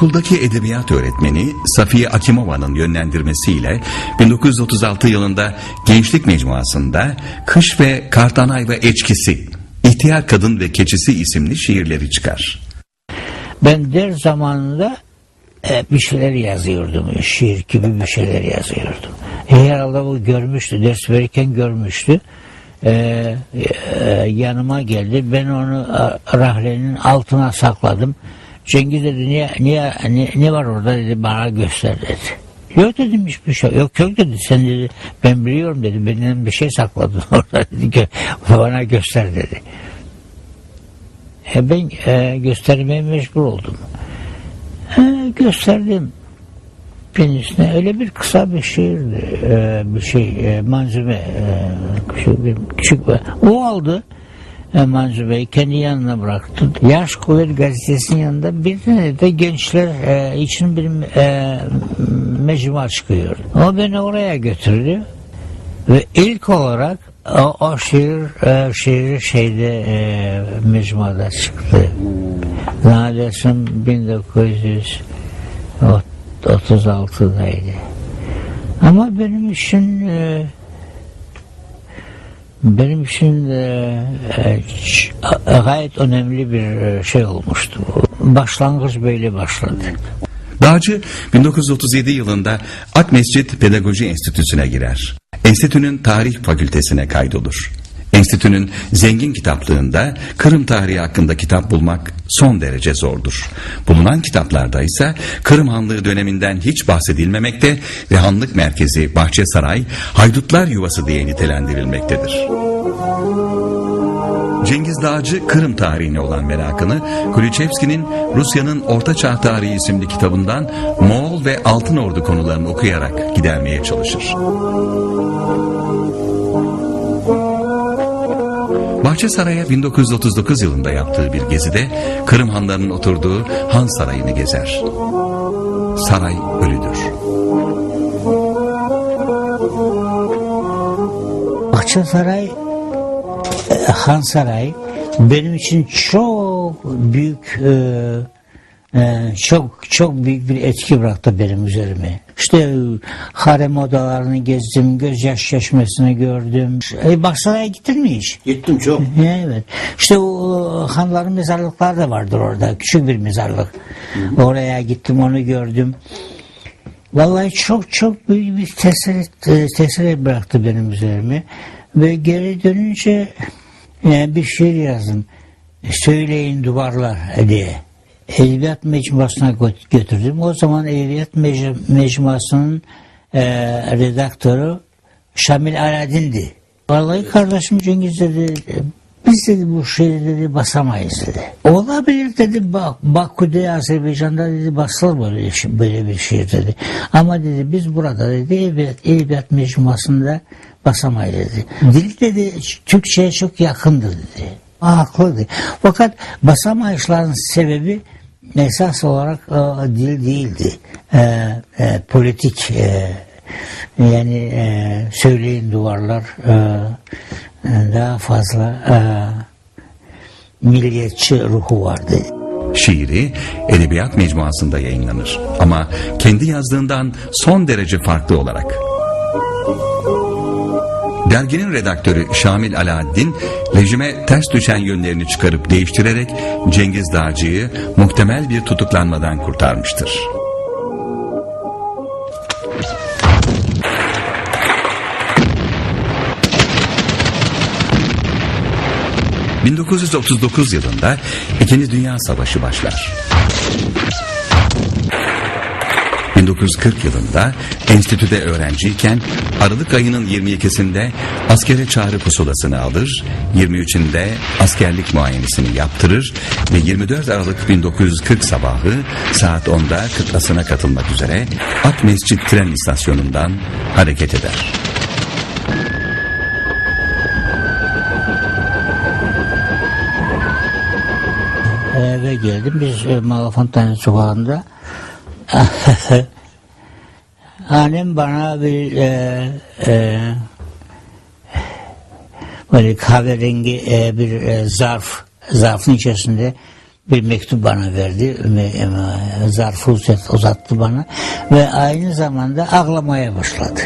Okuldaki edebiyat öğretmeni Safiye Akimova'nın yönlendirmesiyle 1936 yılında Gençlik Mecmuası'nda Kış ve Kartanay ve Eçkisi, İhtiyar Kadın ve Keçisi isimli şiirleri çıkar. Ben der zamanında e, bir şeyler yazıyordum. Şiir gibi bir şeyler yazıyordum. E, herhalde bu görmüştü. Ders verirken görmüştü. E, e, yanıma geldi. Ben onu rahlenin altına sakladım. Cengiz dedi niye, niye, ne, ne var orada dedi bana göster dedi. Yok dedim hiçbir şey. Yok yok dedi sen dedi ben biliyorum dedi. Benden bir şey sakladın orada dedi ki bana göster dedi. E ben e, göstermeye mecbur oldum. E, gösterdim kendisine öyle bir kısa bir şiirdi e, bir şey e, manzube e, küçük bir küçük bir o aldı e, manzubeyi kendi yanına bıraktı. Yaş Kuvvet gazetesinin yanında bir tane de gençler e, için bir e, mecmua çıkıyor. O beni oraya götürdü ve ilk olarak o, o şiir e, şiiri şeyde e, mecmuada çıktı. Zannedersem 1936'daydı. Ama benim için e, benim için e, e, ç- gayet önemli bir e, şey olmuştu. Başlangıç böyle başladı. Dağcı 1937 yılında Ak Mescit Pedagoji Enstitüsü'ne girer. Enstitünün tarih fakültesine kaydolur. Enstitünün zengin kitaplığında Kırım tarihi hakkında kitap bulmak son derece zordur. Bulunan kitaplarda ise Kırım Hanlığı döneminden hiç bahsedilmemekte ve hanlık merkezi Bahçesaray haydutlar yuvası diye nitelendirilmektedir. Cengiz Dağcı Kırım tarihine olan merakını Kuliçevski'nin Rusya'nın Orta Çağ Tarihi isimli kitabından Moğol ve Altın Ordu konularını okuyarak gidermeye çalışır. Bahçesaray'a 1939 yılında yaptığı bir gezide Kırım hanlarının oturduğu Han Sarayı'nı gezer. Saray ölüdür. Bahçesaray, e, Han Saray benim için çok büyük e, e, çok çok büyük bir etki bıraktı benim üzerime. İşte harem odalarını gezdim, gözyaş çeşmesini gördüm. E, Bahçesaray'a gittin mi hiç? Gittim çok. Evet. İşte o hanların mezarlıkları da vardır orada. Küçük bir mezarlık. Oraya gittim onu gördüm. Vallahi çok çok büyük bir tesir, e, tesir bıraktı benim üzerime. Ve geri dönünce e, bir şiir yazdım. Söyleyin duvarlar diye. Edebiyat mecmuasına gö- götürdüm. O zaman Mec- mecmuasının e, redaktörü Şamil Aladin'di. Vallahi kardeşim Cengiz dedi biz dedi bu şeyi dedi basamayız dedi. Olabilir dedi bak Bakü'de Azerbaycan'da dedi basılır böyle, şey- böyle bir şiir dedi. Ama dedi biz burada dedi edebiyat, edebiyat mecmuasında basamayız dedi. Dil dedi Türkçe'ye çok yakındır dedi. Aa, Haklıydı. Fakat basamayışların sebebi esas olarak e, dil değildi. E, e, politik e, yani e, söyleyin duvarlar e, e, daha fazla e, milliyetçi ruhu vardı. Şiiri edebiyat mecmuasında yayınlanır ama kendi yazdığından son derece farklı olarak. Derginin redaktörü Şamil Alaaddin rejime ters düşen yönlerini çıkarıp değiştirerek Cengiz Dağcı'yı muhtemel bir tutuklanmadan kurtarmıştır. ...1939 yılında İkinci Dünya Savaşı başlar. 1940 yılında enstitüde öğrenciyken Aralık ayının 22'sinde askere çağrı pusulasını alır, 23'ünde askerlik muayenesini yaptırır ve 24 Aralık 1940 sabahı saat 10'da kıtlasına katılmak üzere Ak Mescit tren istasyonundan hareket eder. Eve geldim biz e, Malafontaine sokağında annem bana bir e, e, böyle kahverengi e, bir e, zarf zarfın içerisinde bir mektup bana verdi. E, Zarfı uzat- uzattı bana ve aynı zamanda ağlamaya başladı.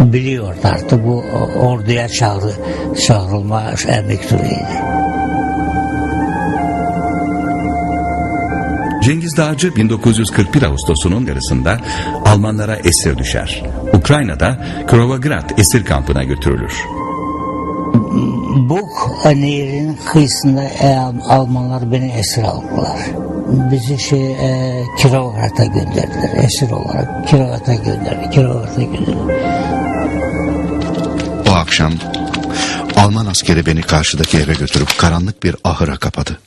Biliyordu artık bu orduya çağrı, çağrılma e, mektubuydu. Cengiz Dağcı 1941 Ağustos'unun yarısında Almanlara esir düşer. Ukrayna'da Krovograd esir kampına götürülür. Buk Nehri'nin kıyısında e, Almanlar beni esir aldılar. Bizi şey e, Kirovgrad'a gönderdiler. Esir olarak Kirovgrad'a gönderdi. Kirovgrad'a gönderdi. O akşam Alman askeri beni karşıdaki eve götürüp karanlık bir ahıra kapadı.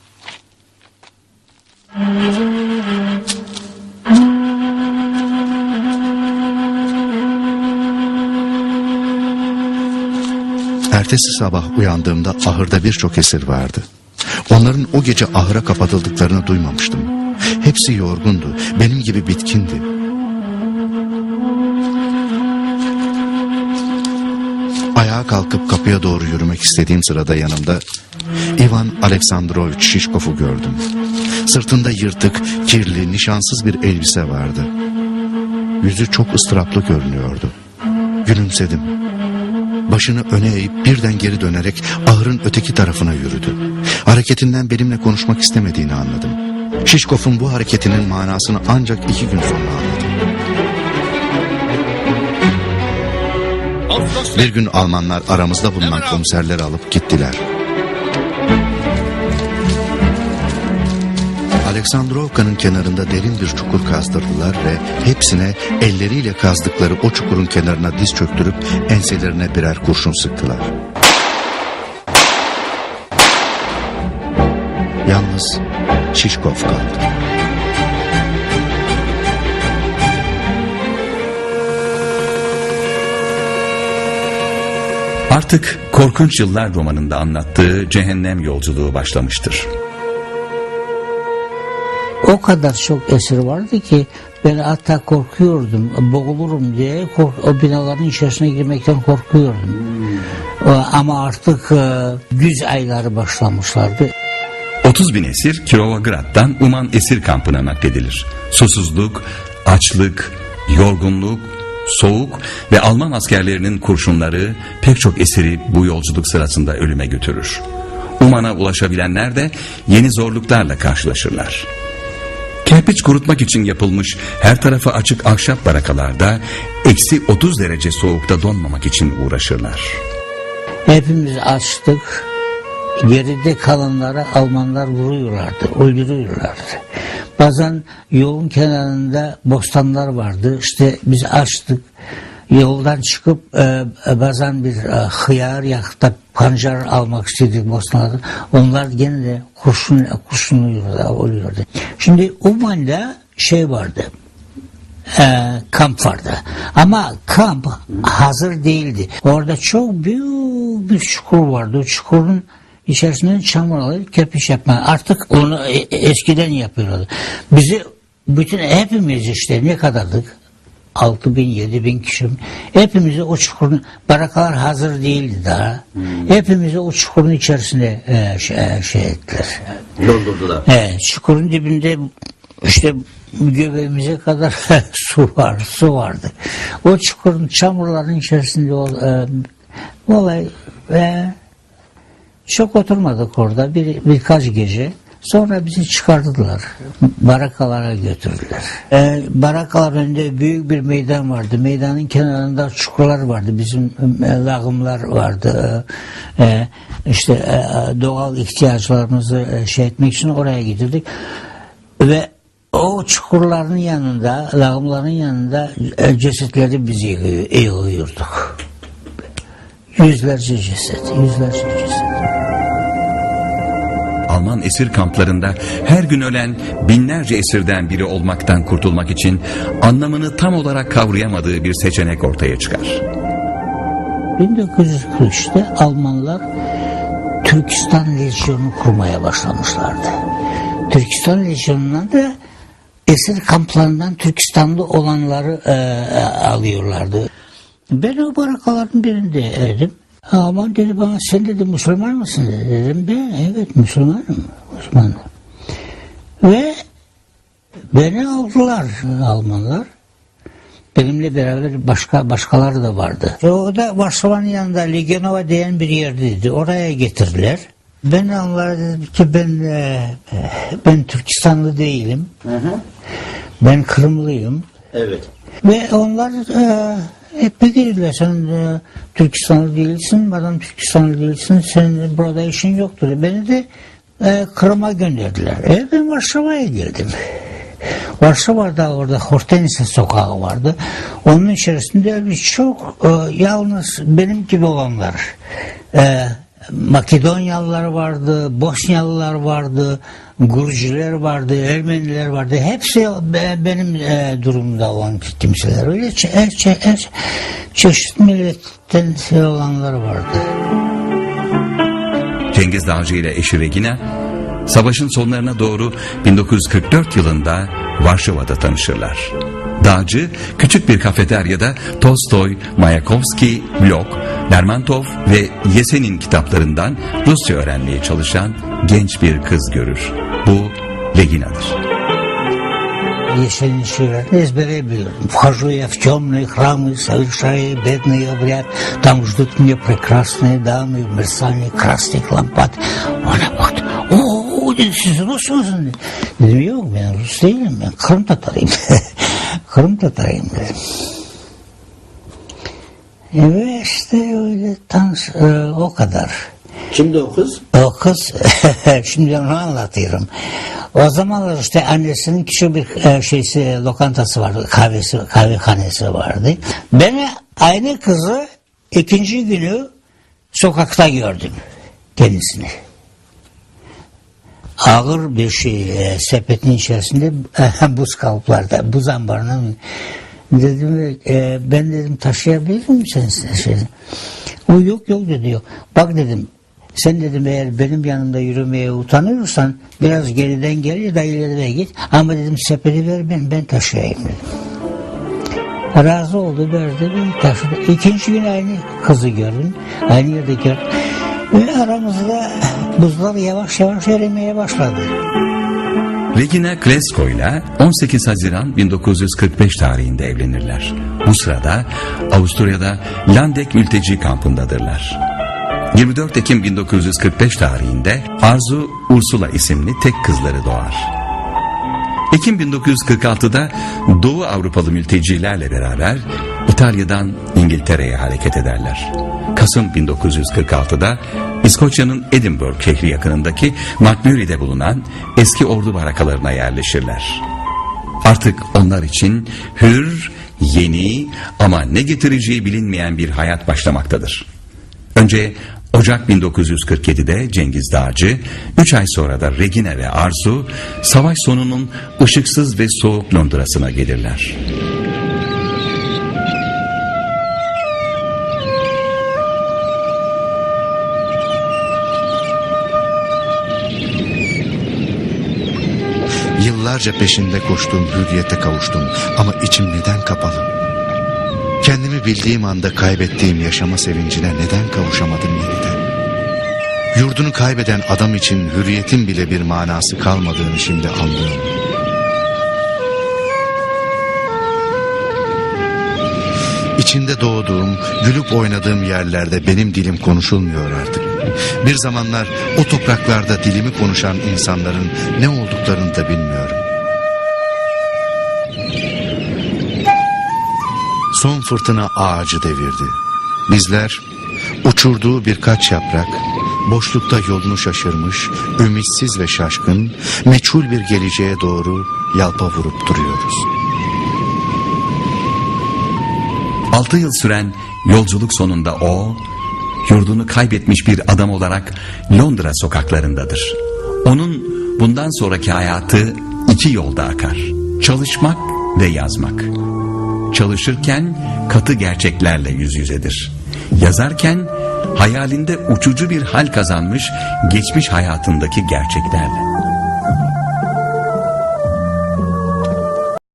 Ertesi sabah uyandığımda ahırda birçok esir vardı. Onların o gece ahıra kapatıldıklarını duymamıştım. Hepsi yorgundu, benim gibi bitkindi. Ayağa kalkıp kapıya doğru yürümek istediğim sırada yanımda Ivan Aleksandrovich Şişkov'u gördüm. Sırtında yırtık, kirli, nişansız bir elbise vardı. Yüzü çok ıstıraplı görünüyordu. Gülümsedim. Başını öne eğip birden geri dönerek ahırın öteki tarafına yürüdü. Hareketinden benimle konuşmak istemediğini anladım. Şişkov'un bu hareketinin manasını ancak iki gün sonra anladım. Bir gün Almanlar aramızda bulunan komiserleri alıp gittiler. Aleksandrovka'nın kenarında derin bir çukur kazdırdılar ve hepsine elleriyle kazdıkları o çukurun kenarına diz çöktürüp enselerine birer kurşun sıktılar. Yalnız Şişkov kaldı. Artık Korkunç Yıllar romanında anlattığı cehennem yolculuğu başlamıştır. O kadar çok esir vardı ki ben hatta korkuyordum. Boğulurum diye kork o binaların içerisine girmekten korkuyordum. O- Ama artık e, güz ayları başlamışlardı. 30 bin esir Kirovograd'dan Uman esir kampına nakledilir. Susuzluk, açlık, yorgunluk, soğuk ve Alman askerlerinin kurşunları pek çok esiri bu yolculuk sırasında ölüme götürür. Uman'a ulaşabilenler de yeni zorluklarla karşılaşırlar. Kerpiç kurutmak için yapılmış her tarafı açık ahşap barakalarda eksi 30 derece soğukta donmamak için uğraşırlar. Hepimiz açtık. Geride kalanları Almanlar vuruyorlardı, öldürüyorlardı. Bazen yolun kenarında bostanlar vardı. İşte biz açtık. Yoldan çıkıp e, bazen bir e, hıyar yakıp da pancar almak istedik bostanlardan. Onlar gene de kurşun, kurşunluyordu, oluyordu. Şimdi Uman'da şey vardı e, kamp vardı. Ama kamp hazır değildi. Orada çok büyük bir çukur vardı. O çukurun içerisinden çamur alıp kerpiç yapma. Artık onu e- eskiden yapıyorlardı. Bizi bütün hepimiz işte ne kadardık? 6 bin, 7 bin kişi. Hepimizi o çukurun, barakalar hazır değildi daha. Hepimizi o çukurun içerisine e, şey, e, şey ettiler. Doldurdular. Evet, çukurun dibinde işte göbeğimize kadar su var, su vardı. O çukurun çamurların içerisinde o, e, olay ve çok oturmadık orada bir, birkaç gece. Sonra bizi çıkardılar. Barakalara götürdüler. E, barakalar önünde büyük bir meydan vardı. Meydanın kenarında çukurlar vardı. Bizim e, lağımlar vardı. E, işte e, doğal ihtiyaçlarımızı e, şey etmek için oraya gidirdik. Ve o çukurların yanında, lağımların yanında e, cesetleri biz yığıyorduk. Yüzlerce ceset, yüzlerce ceset. Alman esir kamplarında her gün ölen binlerce esirden biri olmaktan kurtulmak için anlamını tam olarak kavrayamadığı bir seçenek ortaya çıkar. 1943'te Almanlar Türkistan Lejyonu kurmaya başlamışlardı. Türkistan Lejyonu'na da esir kamplarından Türkistanlı olanları e, e, alıyorlardı. Ben o barakaların birinde erim. Aman dedi bana sen dedi Müslüman mısın dedi. Dedim ben evet Müslümanım. Müslümanım. Ve beni aldılar Almanlar. Benimle beraber başka başkaları da vardı. E, O da Varşova'nın yanında Ligenova diyen bir yerdeydi. Oraya getirdiler. Ben onlara dedim ki ben e, ben Türkistanlı değilim. Ben Kırımlıyım. Evet. Ve onlar e, hep bilirler sen e, Türkistanlı değilsin, madem Türkistanlı değilsin senin burada işin yoktur. Beni de e, Kırım'a gönderdiler. E, ben Varşova'ya girdim. Varşova'da orada Hortense sokağı vardı. Onun içerisinde bir çok e, yalnız benim gibi olanlar. E, Makedonyalılar vardı, Bosnyalılar vardı, Gürcüler vardı, Ermeniler vardı. Hepsi be- benim e, durumda olan kimseler. Öyle her, çe- her çeşit milletten şey olanlar vardı. Cengiz Dağcı ile eşi Regina, savaşın sonlarına doğru 1944 yılında Varşova'da tanışırlar. Dağcı, küçük bir kafeteryada Tolstoy, Mayakovsky, Blok, Lermontov ve Yesenin kitaplarından Rusça öğrenmeye çalışan genç bir kız görür. Bu Regina'dır. Yesenin şiirlerini ezbere biliyorum. Вхожу я в темные храмы, совершая бедный обряд. Там ждут меня прекрасные дамы в мерцании красных лампад. Ona baktı. Oo dedi siz Rus musunuz? Dedim yok ben Rus değilim ben Kırım Tatarıyım. Kırım Tatarıyım dedim. Evet işte öyle tanış, e, o kadar. Kimdi o kız? O kız şimdi onu anlatıyorum. O zamanlar işte annesinin küçük bir e, şeysi lokantası vardı. Kahvesi, kahvehanesi vardı. Ben aynı kızı ikinci günü sokakta gördüm kendisini. Ağır bir şey e, sepetin içerisinde e, buz kalıplarda, buz ambarına? Dedim e, ben dedim taşıyabilir miyim sen şey? O yok yok dedi diyor. Bak dedim sen dedim eğer benim yanımda yürümeye utanıyorsan biraz geriden ya da ileri git. Ama dedim sepeti ver ben, ben taşıyayım dedim. Razı oldu verdi ben taşıdı. İkinci gün aynı kızı gördüm. Aynı yerde gördüm. Ve aramızda buzlar yavaş yavaş erimeye başladı. Regina Klesko ile 18 Haziran 1945 tarihinde evlenirler. Bu sırada Avusturya'da Landek mülteci kampındadırlar. 24 Ekim 1945 tarihinde Arzu Ursula isimli tek kızları doğar. Ekim 1946'da Doğu Avrupalı mültecilerle beraber İtalya'dan İngiltere'ye hareket ederler. Kasım 1946'da İskoçya'nın Edinburgh şehri yakınındaki McMurray'de bulunan eski ordu barakalarına yerleşirler. Artık onlar için hür, yeni ama ne getireceği bilinmeyen bir hayat başlamaktadır. Önce Ocak 1947'de Cengiz Dağcı, 3 ay sonra da Regina ve Arzu, savaş sonunun ışıksız ve soğuk Londra'sına gelirler. Yıllarca peşinde koştum, hürriyete kavuştum ama içim neden kapalı? Kendimi bildiğim anda kaybettiğim yaşama sevincine neden kavuşamadım yeniden? Yurdunu kaybeden adam için hürriyetin bile bir manası kalmadığını şimdi anlıyorum. İçinde doğduğum, gülüp oynadığım yerlerde benim dilim konuşulmuyor artık. Bir zamanlar o topraklarda dilimi konuşan insanların ne olduklarını da bilmiyorum. Son fırtına ağacı devirdi. Bizler uçurduğu birkaç yaprak, boşlukta yolunu şaşırmış, ümitsiz ve şaşkın, meçhul bir geleceğe doğru yalpa vurup duruyoruz. 6 yıl süren yolculuk sonunda o, yurdunu kaybetmiş bir adam olarak Londra sokaklarındadır. Onun bundan sonraki hayatı iki yolda akar. Çalışmak ve yazmak. Çalışırken katı gerçeklerle yüz yüzedir. Yazarken hayalinde uçucu bir hal kazanmış geçmiş hayatındaki gerçeklerle.